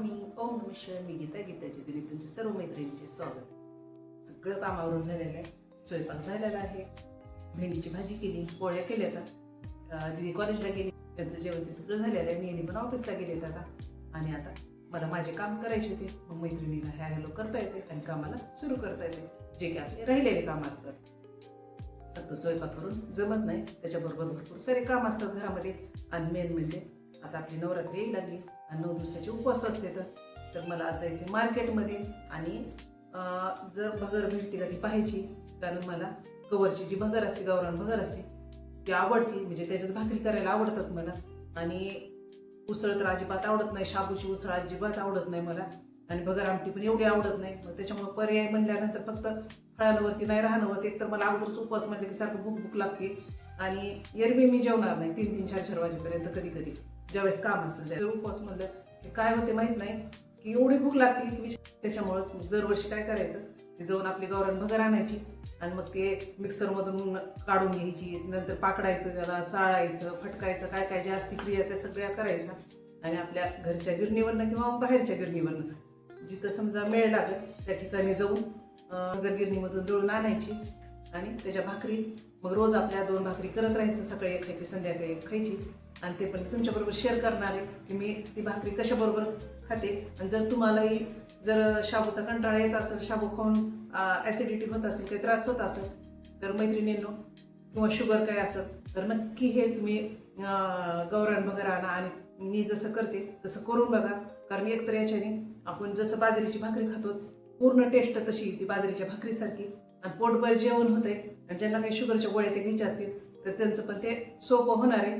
मी ओम नम शिवाय मी गीता गीताची दिली तुमच्या सर्व मैत्रिणीचे स्वागत. सगळं कामावरून झालेलं आहे. स्वयंपाक झालेला आहे. भेंडीची भाजी केली पोळ्या केल्या आता. दिदी कॉलेजला गेली. त्यांचं जेवण ते सगळं झालेलं आहे. नेहमी पण ऑफिसला गेलेत आता. आणि आता मला माझे काम करायचे होते. मग मैत्रिणीला ह्या हॅलो करता येते आणि कामाला सुरू करता येते. जे की आपले राहिलेले काम असतात. फक्त स्वयंपाक करून जमत नाही. त्याच्याबरोबर भरपूर सारे काम असतात घरामध्ये. आणि मेन म्हणजे आता आपली नवरात्री येईल लागली. आणि नऊ दिवसाचे उपवास असते तर. तर मला आज जायचे मार्केटमध्ये आणि जर भगर भेटते का ती पाहायची. कारण मला कवरची जी भगर असते गावरान भगर असते ती आवडती. म्हणजे त्याच्यात भाकरी करायला आवडतात मला. आणि उसळ तर अजिबात आवडत नाही. शाबूची उसळ अजिबात आवडत नाही मला. आणि भगर आमटी पण एवढी आवडत नाही. मग त्याच्यामुळे पर्याय म्हणल्यानंतर फक्त फळांवरती नाही राहणं होत. एकतर मला अगोदरच उपवास म्हटलं की सारखं भूक भूक लागते. आणि एरवी मी जेवणार नाही. तीन तीन चार चार वाजेपर्यंत कधी कधी. ज्यावेळेस काम असेल त्यावेळेस उपवास म्हणलं की काय होते माहीत नाही. की एवढी भूक लागते की त्याच्यामुळंच म्हणजे दरवर्षी काय करायचं? ते जाऊन आपली गावरान भगर आणायची आणि मग ते मिक्सरमधून काढून घ्यायची. नंतर पाकडायचं त्याला चाळायचं फटकायचं काय काय ज्या असती क्रिया त्या सगळ्या करायच्या. आणि आपल्या घरच्या गिरणीवरनं किंवा बाहेरच्या गिरणीवरनं. जिथं समजा मेळ लागेल त्या ठिकाणी जाऊन अं, गिरणीमधून दळून आणायची. आणि त्याच्या भाकरी मग रोज आपल्या दोन भाकरी करत राहायचं सकाळी एक खायची संध्याकाळी एक खायची. आणि ते पण तुमच्याबरोबर शेअर करणार आहे की मी ती भाकरी कशाबरोबर खाते. आणि जर तुम्हालाही जर शाबूचा कंटाळा येत असेल शाबू खाऊन ॲसिडिटी होत असेल काही त्रास होत असेल तर मैत्रिणींनो किंवा शुगर काय असेल तर नक्की हे तुम्ही गौरण वगैरे आणा आणि मी जसं करते तसं करून बघा. कारण एकतर याच्याने आपण जसं बाजरीची भाकरी खातो पूर्ण टेस्ट तशी ती बाजरीच्या भाकरीसारखी. आणि पोटभर जेवण होतंय आणि ज्यांना काही शुगरच्या गोळ्या ते घ्यायच्या असतील तर त्यांचं पण ते सोपं होणार आहे.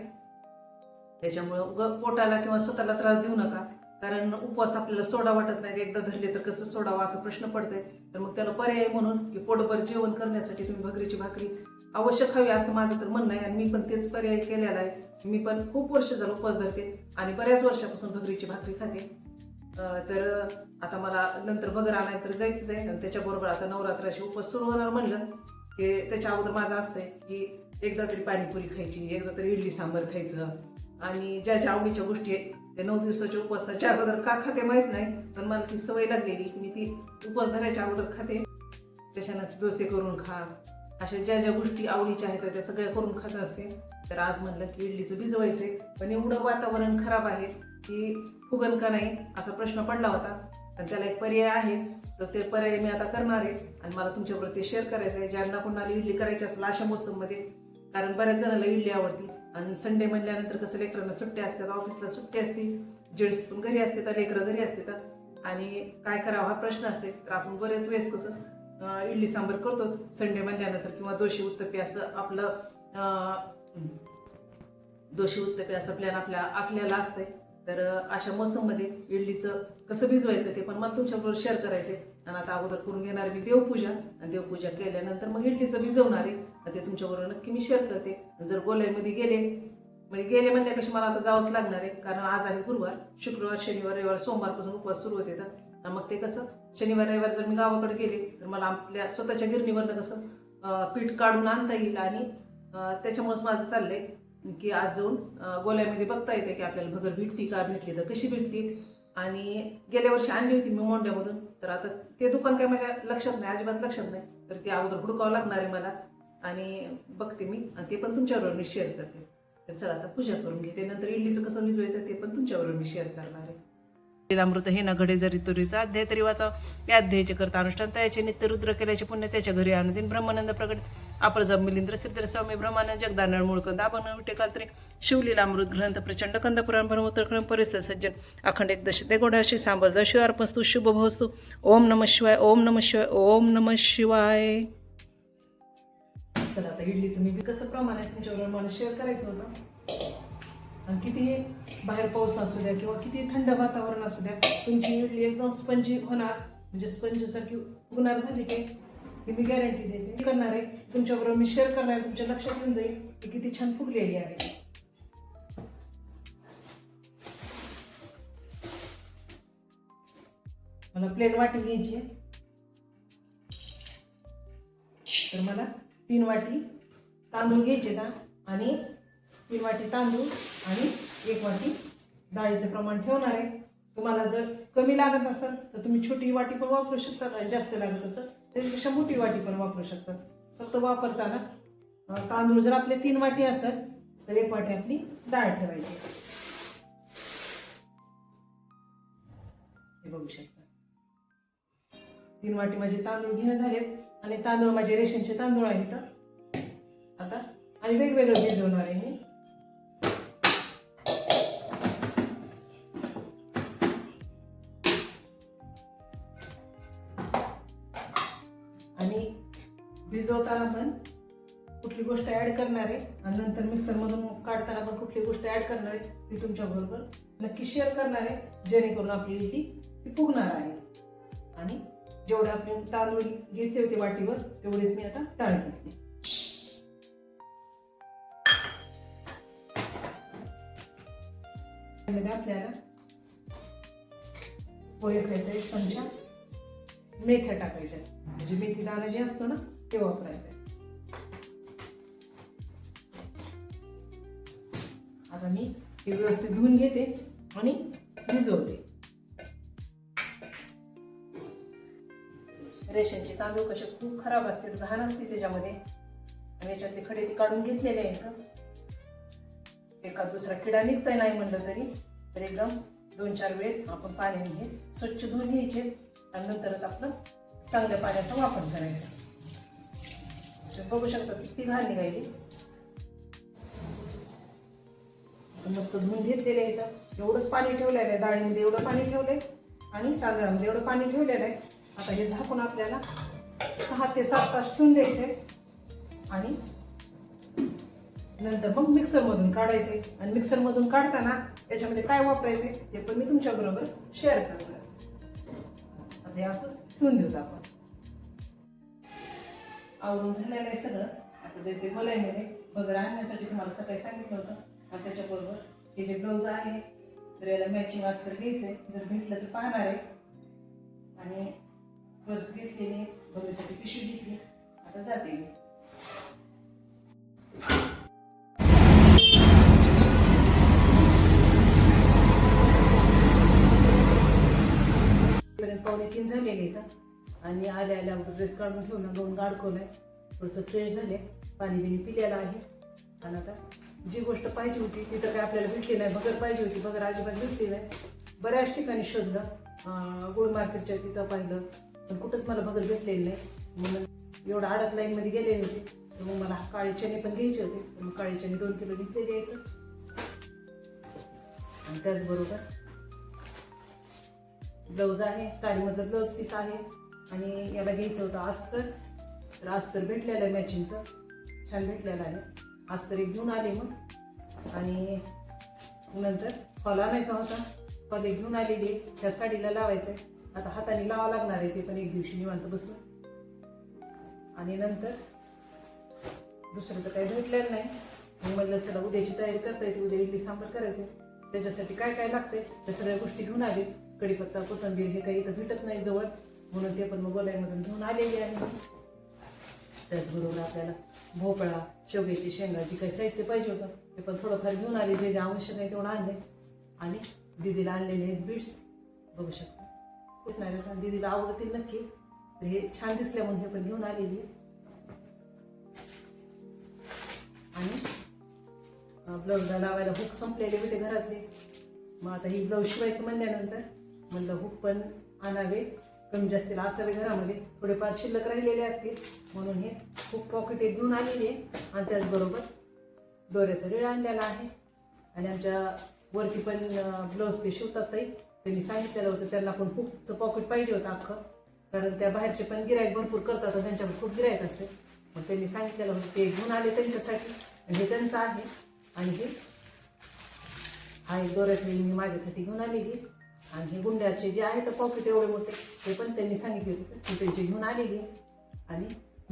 त्याच्यामुळं उग पोटाला किंवा स्वतःला त्रास देऊ नका. कारण उपवास आपल्याला सोडा वाटत नाही एकदा धरले तर कसं सोडावा असा प्रश्न पडतोय. तर मग त्याला पर्याय म्हणून की पोटभर जेवण करण्यासाठी तुम्ही भगरीची भाकरी अवश्य खावी असं माझं तर म्हणणं आहे. आणि मी पण तेच पर्याय केलेला आहे. मी पण खूप वर्ष झालं उपवास धरते आणि बऱ्याच वर्षापासून भगरीची भाकरी खाते. तर आता मला नंतर भगर आणायला तर जायचंच आहे. आणि त्याच्याबरोबर आता नवरात्राशी उपवास सुरू होणार म्हणलं की त्याच्या अगोदर माझं असतंय की एकदा तरी पाणीपुरी खायची एकदा तरी इडली सांबर खायचं आणि ज्या ज्या आवडीच्या गोष्टी आहेत त्या नऊ दिवसाच्या उपवासाच्या अगोदर का खाते माहीत नाही पण मला ती सवय लागलेली की मी ती उपवास धरायच्या अगोदर खाते. त्याच्यानं डोसे करून खा. अशा ज्या ज्या गोष्टी आवडीच्या आहेत त्या सगळ्या करून खात असते. तर आज म्हणलं की इडलीचं भिजवायचंय पण एवढं वातावरण खराब आहे की फुगन का नाही असा प्रश्न पडला होता. आणि त्याला एक पर्याय आहे. तर ते पर्याय मी आता करणार आहे आणि मला तुमच्याबरोबर ते शेअर करायचं आहे ज्यांना कोणाला इडली करायची असेल अशा मोसममध्ये कारण बऱ्याच जणांना इडली आवडती. आणि संडे म्हणल्यानंतर कसं लेकरांना सुट्ट्या असतात ऑफिसला सुट्टी असते जेंट्स पण घरी असते तर लेकरं घरी असतात आणि काय करावं हा प्रश्न असते तर आपण बरेच वेळेस कसं इडली सांबर करतो संडे म्हणल्यानंतर किंवा दोषी उत्तपी असं आपलं दोषी उत्तपी असं प्लॅन आपल्या आपल्याला असतंय. तर अशा मोसममध्ये इडलीचं कसं भिजवायचं ते पण मला तुमच्याबरोबर शेअर करायचंय. आणि आता अगोदर करून घेणार मी देवपूजा. आणि देवपूजा केल्यानंतर मग इडलीचं भिजवणार आहे. ते तुमच्याबरोबर नक्की मी शेअर करते. जर गोल्यामध्ये गेले म्हणजे गेले म्हणण्यापेक्षा मला आता जावंच लागणार आहे. कारण आज आहे गुरुवार शुक्रवार शनिवार रविवार सोमवारपासून उपवास सुरू होते तर मग ते कसं शनिवार रविवार जर मी गावाकडे गेले तर मला आपल्या स्वतःच्या गिरणीवरनं कसं पीठ काढून आणता येईल आणि त्याच्यामुळेच माझं चाललंय की आज जाऊन गोल्यामध्ये बघता येते की आपल्याला भगर भेटती का भेटली तर कशी भेटतील आणि गेल्या वर्षी आणली होती मी मोंड्यामधून तर आता ते दुकान काय माझ्या लक्षात नाही अजिबात लक्षात नाही. तर ते अगोदर हुडकावं लागणार आहे मला. आणि बघते मी ते पण तुमच्याबरोबर मी शेअर करते. तर चला आता पूजा करून घेते. नंतर इडलीचं कसं भिजवायचं ते पण तुमच्याबरोबर मी शेअर करणार आहे. अमृत हे ना घडे जरी तुरित अध्याय तरी वाचा. या अध्यायाचे करता अनुष्ठान त्याचे नित्य रुद्र केल्याचे पुण्य त्याच्या घरी आणून ब्रह्मानंद प्रगट. जब मिलिंद्र श्रीधर स्वामी ब्रह्मानंद जगदानळ मूळकंद आपण विटेकाल शिवलीला अमृत ग्रंथ प्रचंड कंद पुराण ब्रह्मोत्तरक्रम परिसर सज्जन अखंड एक दश ते गोडाशी सांबजदा शिवार्पस्तु शुभ भवस्तू ओम नम शिवाय ओम नम शिवाय ओम नम शिवाय. चला आता इडलीचं मी बी कसं प्रमाण आहे तुमच्याबरोबर मला शेअर करायचं होतं. आणि कितीही बाहेर पाऊस असू द्या किंवा किती थंड वातावरण असू द्या तुमची इडली एकदम स्पंजी होणार म्हणजे स्पंजसारखी होणार झाली की हे मी गॅरंटी देते. करणार आहे तुमच्याबरोबर मी शेअर करणार आहे तुमच्या लक्षात येऊन जाईल की किती छान फुगलेली आहे. मला प्लेन वाटी घ्यायची आहे. तर मला तीन वाटी तांदूळ घ्यायचे का आणि तीन वाटी तांदूळ आणि एक वाटी डाळीचं प्रमाण ठेवणार आहे. तुम्हाला जर कमी लागत असेल तर तुम्ही छोटी वाटी पण वापरू शकता आणि जास्त लागत असेल त्याच्यापेक्षा मोठी वाटी पण वापरू शकतात फक्त वापरताना तांदूळ जर आपले तीन वाटी असेल तर एक वाटी आपली डाळ ठेवायची. हे बघू शकता. तीन वाटी माझे तांदूळ घेणं झालेत. आणि तांदूळ माझे रेशनचे तांदूळ आहेत आता. आणि वेगवेगळं भिजवणार आहे मी आणि भिजवताना पण कुठली गोष्ट ऍड करणार आहे. आणि नंतर मिक्सरमधून काढताना पण कुठली गोष्ट ऍड करणार आहे ती तुमच्या बरोबर नक्की शेअर करणार आहे जेणेकरून आपली ती ती फुगणार आहे. आणि जेवढे आपण तांदूळ घेतले होते वाटीवर तेवढेच मी आता ताळ घेतले आपल्याला पोहे खायचा एक चमचा मेथ्या टाकायच्या म्हणजे मेथी दाणा जे असतो ना ते वापरायचं आता मी हे व्यवस्थित धुवून घेते आणि भिजवते. रेशनचे तांदूळ कसे खूप खराब असते घाण असते त्याच्यामध्ये. आणि याच्यातले खडे ते काढून घेतलेले आहेत. एका दुसरा किडा निघताय नाही म्हणलं तरी. तर एकदम दोन चार वेळेस आपण पाण्याने हे स्वच्छ धुवून घ्यायचे. आणि नंतरच आपलं चांगल्या पाण्याचा वापर करायचा. बघू शकता किती घाण निघायली मस्त धुवून घेतलेले आहे इथं एवढंच पाणी ठेवलेलं आहे. डाळीमध्ये एवढं पाणी ठेवलंय. आणि तांदळामध्ये एवढं पाणी ठेवलेलं आहे. आता हे झाकून आपल्याला सहा ते सात तास ठेवून द्यायचे. आणि नंतर मग मिक्सरमधून काढायचे. आणि मिक्सरमधून काढताना याच्यामध्ये काय वापरायचे ते पण मी तुमच्याबरोबर शेअर करणार आता हे असंच ठेवून देऊ आपण. आवरून झालेलं आहे सगळं. आता जायचे मलईमध्ये बगर आणण्यासाठी तुम्हाला सकाळी सांगितलं होतं. आणि त्याच्याबरोबर हे जे ब्लाऊज आहे तर याला मॅचिंग असतं घ्यायचं आहे जर भेटलं तर पाहणार आहे. आणि पर्स घेतलेली बघण्यासाठी पिशवी घेतली. आता जाते मी. पर्यंत पावणे तीन झालेले इथं आणि आल्या आल्या अगोदर ड्रेस काढून ठेवून दोन गाड खोलाय थोडंसं फ्रेश झाले. पाणी बिणी पिलेलं आहे. आणि आता जी गोष्ट पाहिजे होती ती तर काय आपल्याला भेटली नाही. बगर पाहिजे होती बगर अजिबात भेटली नाही. बऱ्याच ठिकाणी शोधलं. अं, मार्केटच्या तिथं पाहिलं. पण कुठंच मला बगल भेटलेलं नाही. म्हणून एवढं आडत लाईनमध्ये गेले होते. तर मग मला काळे चणे पण घ्यायचे होते. तर मग काळे चणे दोन किलो घेतलेले आहेत. आणि त्याचबरोबर ब्लाऊज आहे. साडीमधलं ब्लाऊज पीस आहे. आणि याला घ्यायचं होतं अस्तर. तर अस्तर भेटलेलं आहे मॅचिंगचं छान भेटलेलं आहे. अस्तर एक घेऊन आले मग. आणि नंतर फॉल आणायचा होता. फॉल एक घेऊन आलेली त्या साडीला लावायचं आहे आता हाताने लावावं लागणार आहे ते पण एक दिवशी निवांत बसून. आणि नंतर दुसरं तर काही भेटलेलं नाही. मग म्हणलं चला उद्याची तयारी करता येते उद्या इडली सांबार करायचं. त्याच्यासाठी काय काय लागते त्या सगळ्या गोष्टी घेऊन आले. कढीपत्ता कोथंबीर हे काही इथं भेटत नाही जवळ. म्हणून ते पण मग गोलाईमधून घेऊन आलेली आहे त्याचबरोबर आपल्याला भोपळा शेवग्याची शेंगा जी काही साहित्य पाहिजे होतं ते पण थोडंफार घेऊन आले. जे जे आवश्यक आहे तेवढं आणले. आणि दिदीला आणलेले आहेत बीट्स बघू शकता. दीदीला दिदीला आवडतील नक्की. तर हे छान दिसल्या म्हणून हे पण घेऊन आलेली. आणि ब्लाऊजला लावायला हुक संपलेले होते घरातले. मग आता ही ब्लाऊज शिवायचं म्हणल्यानंतर म्हणलं हुक पण आणावे. कमी जास्त असावे घरामध्ये. थोडेफार शिल्लक राहिलेले असतील. म्हणून हे हुक पॉकेट एक घेऊन आलेली आहे. आणि त्याचबरोबर दोऱ्याचा रिळ आणलेला आहे. आणि आमच्या वरती पण ब्लाऊज ते शिवतात ताई. त्यांनी सांगितलेलं होतं त्यांना पण खूपचं पॉकेट पाहिजे होतं अख्खं. कारण त्या बाहेरचे पण गिरायक भरपूर करतात आणि त्यांच्याकडे खूप गिरायक असते. मग त्यांनी सांगितलेलं होतं ते घेऊन आले त्यांच्यासाठी. आणि हे त्यांचं आहे. आणि हे हा एक दोऱ्याचं मी माझ्यासाठी घेऊन आलेली आणि हे गुंड्याचे जे आहे तर पॉकेट एवढे मोठे ते पण त्यांनी सांगितले होते. ती त्यांची घेऊन आलेली आणि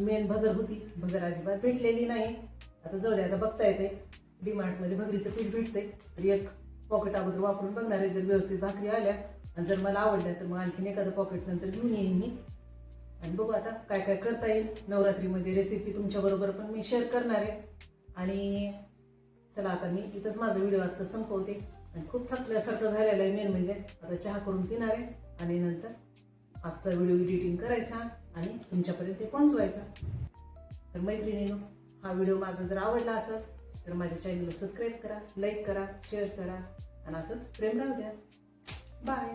मेन भगर होती. भगर अजिबात भेटलेली नाही. आता जाऊ दे आता बघता येते डीमार्टमध्ये भगरीचं पीठ भेटते तर एक पॉकेट अगोदर वापरून बघणार आहे. जर व्यवस्थित भाकरी आल्या आणि जर मला आवडल्या तर मग आणखीन एखादं पॉकेट नंतर घेऊन येईन मी. आणि बघू आता काय काय करता येईल. नवरात्रीमध्ये रेसिपी तुमच्याबरोबर पण मी शेअर करणार आहे. आणि चला आता मी इथंच माझा व्हिडिओ आजचा संपवते. आणि खूप थकल्यासारखं झालेलं आहे मेन म्हणजे. आता चहा करून पिणार आहे. आणि नंतर आजचा व्हिडिओ एडिटिंग करायचा आणि तुमच्यापर्यंत ते पोहोचवायचा. तर मैत्रिणीनो हा व्हिडिओ माझा जर आवडला असेल तर माझ्या चॅनलला सबस्क्राईब करा लाईक करा शेअर करा आणि असंच प्रेम राहू द्या. बाय